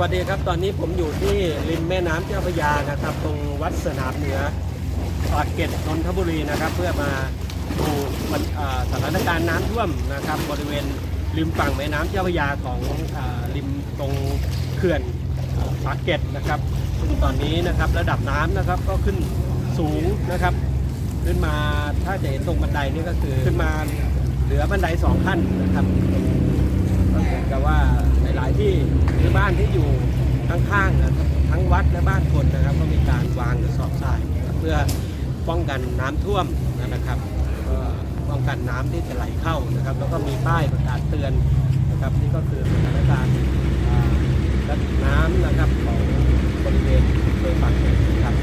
วัสดีครับ ตอนนี้ผมอยู่ที่ริมแม่น้ำเจ้าพระยานะครับ ตรงวัดสนามเหนือปากเกร็ดนนทบุรีนะครับ เพื่อมาดูสถานการณ์น้ำท่วมนะครับ บริเวณริมฝั่งแม่น้ำเจ้าพระยาของอริมตรงเขื่อนปากเกร็ดนะครับซึ่งตอนนี้นะครับระดับน้ำนะครับก็ขึ้นสูงนะครับ ขึ้นมาถ้าจะเห็นตรงบันไดนี่ก็คือขึ้นมาเหลือบันไดสองขั้นนะครับก็เหมือนกับว่า หลายที่หรือบ้านที่อยู่ข้างๆนะครับทั้งวัดและบ้านคนนะครับ ก็มีการวางกระสอบทรายนะครับเพื่อป้องกันน้ำท่วมนะครับก็ป้องกันน้ำที่จะไหลเข้านะครับ แล้วก็มีป้ายประกาศเตือนนะครับนี่ก็คือสถานการณ์อ่าดับน้ำนะครับของบริเวณโดยฝั่งนะครับ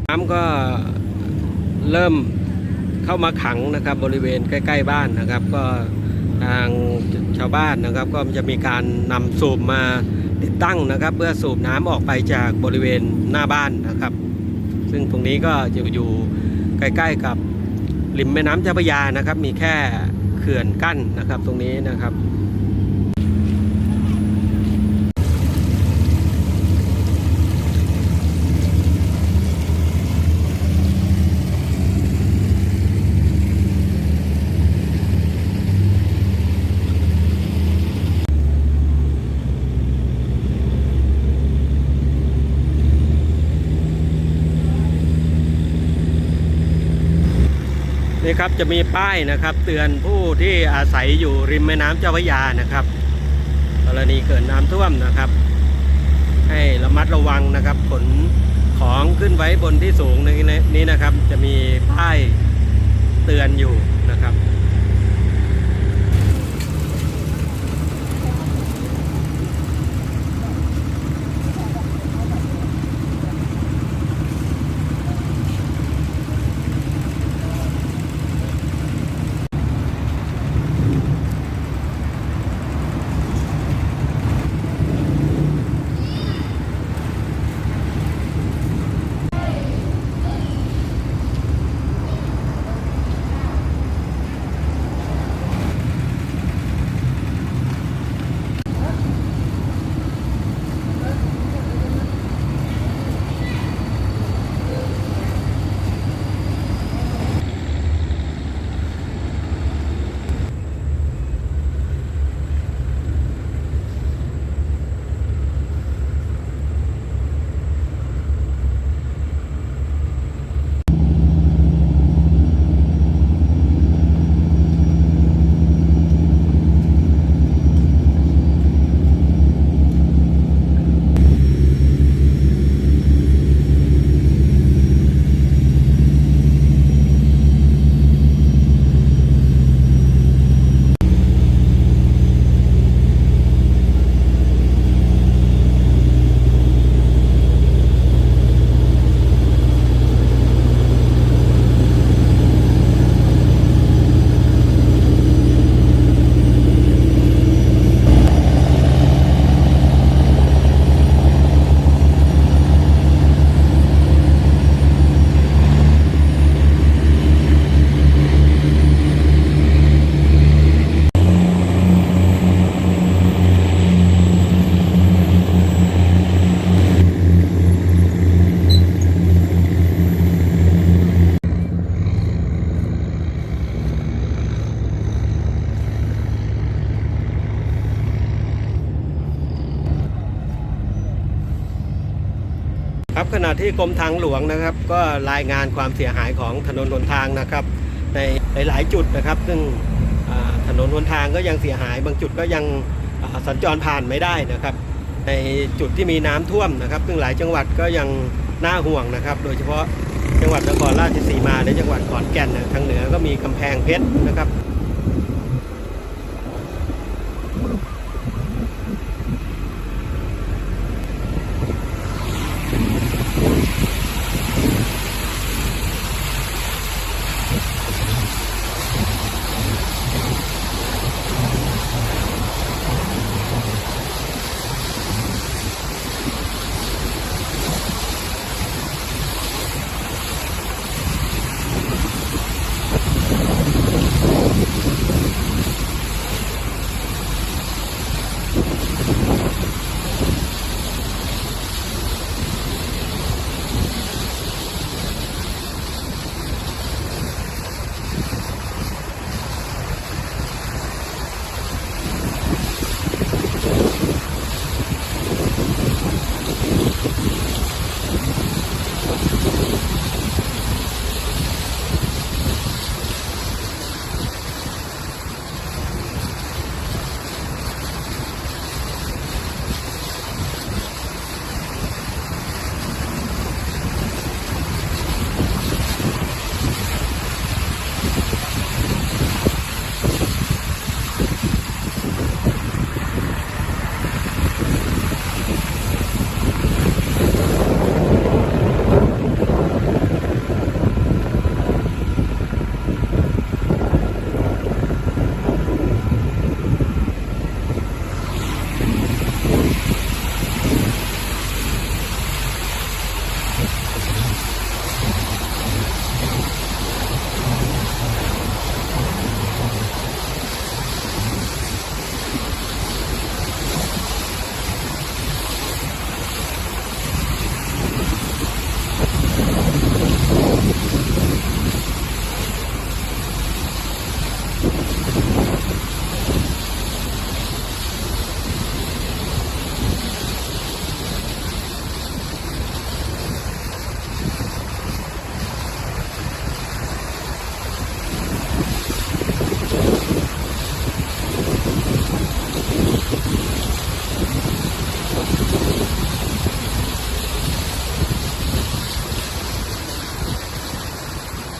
น้ำก็เริ่มเข้ามาขังนะครับบริเวณใกล้ ๆ บ้านนะครับ ก็ทางชาวบ้านนะครับ ก็จะมีการนำสูบมาติดตั้งนะครับ เพื่อสูบน้ำออกไปจากบริเวณหน้าบ้านนะครับ ซึ่งตรงนี้ก็จะอยู่ใกล้ๆกับริมแม่น้ำเจ้าพระยานะครับ มีแค่เขื่อนกั้นนะครับตรงนี้นะครับ นี่ครับจะมีป้ายนะครับ เตือนผู้ที่อาศัยอยู่ริมแม่น้ำเจ้าพระยานะครับ กรณีเกิดน้ำท่วมนะครับ ให้ระมัดระวังนะครับขนของขึ้นไว้บนที่สูงในนี้นะครับ จะมีป้ายเตือนอยู่นะครับ ครับขณะที่กรมทางหลวงนะครับ ก็รายงานความเสียหายของถนนหนทางนะครับ ในหลายจุดนะครับ ซึ่งถนนหนทางก็ยังเสียหาย บางจุดก็ยังสัญจรผ่านไม่ได้นะครับ ในจุดที่มีน้ำท่วมนะครับ ซึ่งหลายจังหวัดก็ยังน่าห่วงนะครับ โดยเฉพาะจังหวัดนครราชสีมาและจังหวัดขอนแก่นนะทางเหนือก็มีกำแพงเพชรนะครับ